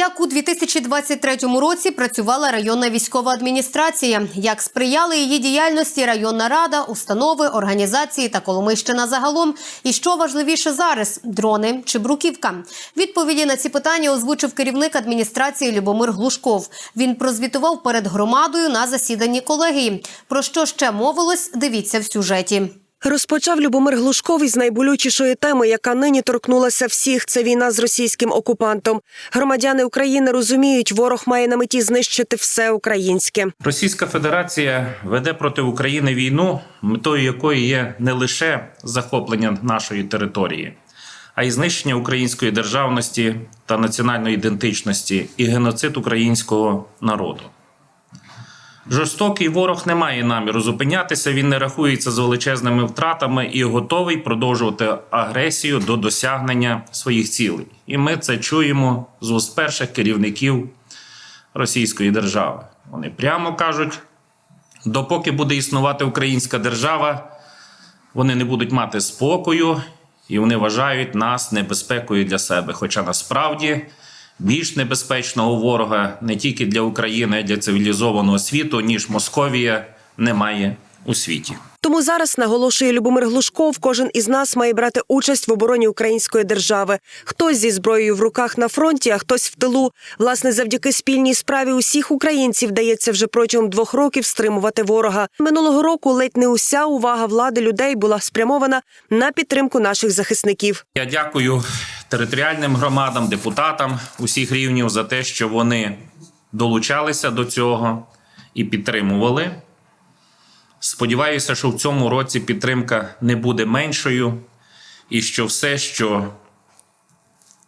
Як у 2023 році працювала районна військова адміністрація, як сприяли її діяльності районна рада, установи, організації та Коломийщина загалом, і що важливіше зараз дрони чи бруківка? Відповіді на ці питання озвучив керівник адміністрації Любомир Глушков. Він прозвітував перед громадою на засіданні колегії. Про що ще мовилось? Дивіться в сюжеті. Розпочав Любомир Глушков із найболючішої теми, яка нині торкнулася всіх. Це війна з російським окупантом. Громадяни України розуміють, ворог має на меті знищити все українське. Російська Федерація веде проти України війну, метою якої є не лише захоплення нашої території, а й знищення української державності та національної ідентичності і геноцид українського народу. Жорстокий ворог не має наміру зупинятися, він не рахується з величезними втратами і готовий продовжувати агресію до досягнення своїх цілей. І ми це чуємо з уст перших керівників Російської держави. Вони прямо кажуть: допоки буде існувати українська держава, вони не будуть мати спокою, і вони вважають нас небезпекою для себе. Хоча насправді більш небезпечного ворога не тільки для України, а й для цивілізованого світу, ніж Московія, немає у світі. Тому зараз наголошує Любомир Глушков, кожен із нас має брати участь в обороні української держави. Хтось зі зброєю в руках на фронті, а хтось в тилу. Власне, завдяки спільній справі усіх українців вдається вже протягом двох років стримувати ворога. Минулого року ледь не уся увага влади людей була спрямована на підтримку наших захисників. Я дякую територіальним громадам, депутатам усіх рівнів за те, що вони долучалися до цього і підтримували. Сподіваюся, що в цьому році підтримка не буде меншою, і що все, що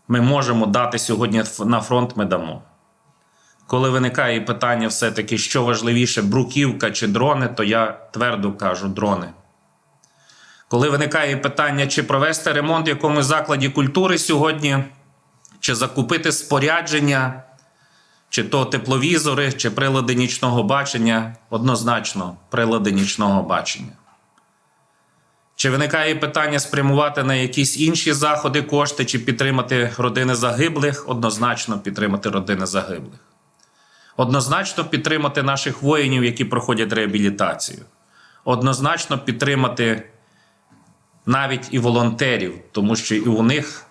ми можемо дати сьогодні на фронт, ми дамо. Коли виникає питання, все-таки, що важливіше, бруківка чи дрони, то я твердо кажу дрони. Коли виникає питання, чи провести ремонт в якомусь закладі культури сьогодні, чи закупити спорядження, чи то тепловізори, чи прилади нічного бачення, однозначно прилади нічного бачення. Чи виникає питання спрямувати на якісь інші заходи кошти, чи підтримати родини загиблих, однозначно підтримати родини загиблих. Однозначно підтримати наших воїнів, які проходять реабілітацію. Однозначно підтримати навіть і волонтерів, тому що і у них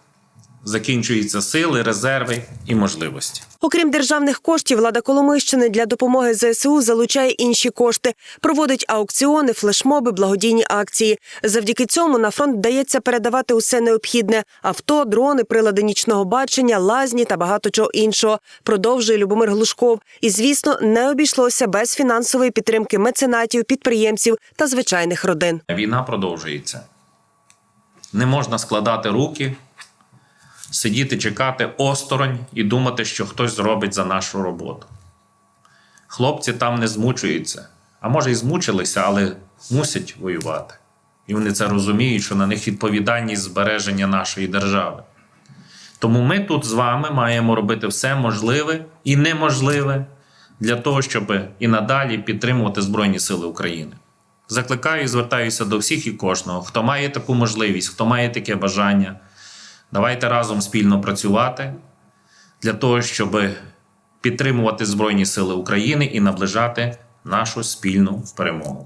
закінчуються сили, резерви і можливості. Окрім державних коштів, влада Коломийщини для допомоги ЗСУ залучає інші кошти, проводить аукціони, флешмоби, благодійні акції. Завдяки цьому на фронт вдається передавати усе необхідне: авто, дрони, прилади нічного бачення, лазні та багато чого іншого. Продовжує Любомир Глушков. І звісно, не обійшлося без фінансової підтримки меценатів, підприємців та звичайних родин. Війна продовжується. Не можна складати руки, сидіти, чекати осторонь і думати, що хтось зробить за нашу роботу. Хлопці там не змучуються, а може і змучилися, але мусять воювати. І вони це розуміють, що на них відповідальність збереження нашої держави. Тому ми тут з вами маємо робити все можливе і неможливе для того, щоб і надалі підтримувати Збройні Сили України. Закликаю і звертаюся до всіх і кожного, хто має таку можливість, хто має таке бажання. Давайте разом спільно працювати для того, щоб підтримувати Збройні Сили України і наближати нашу спільну перемогу.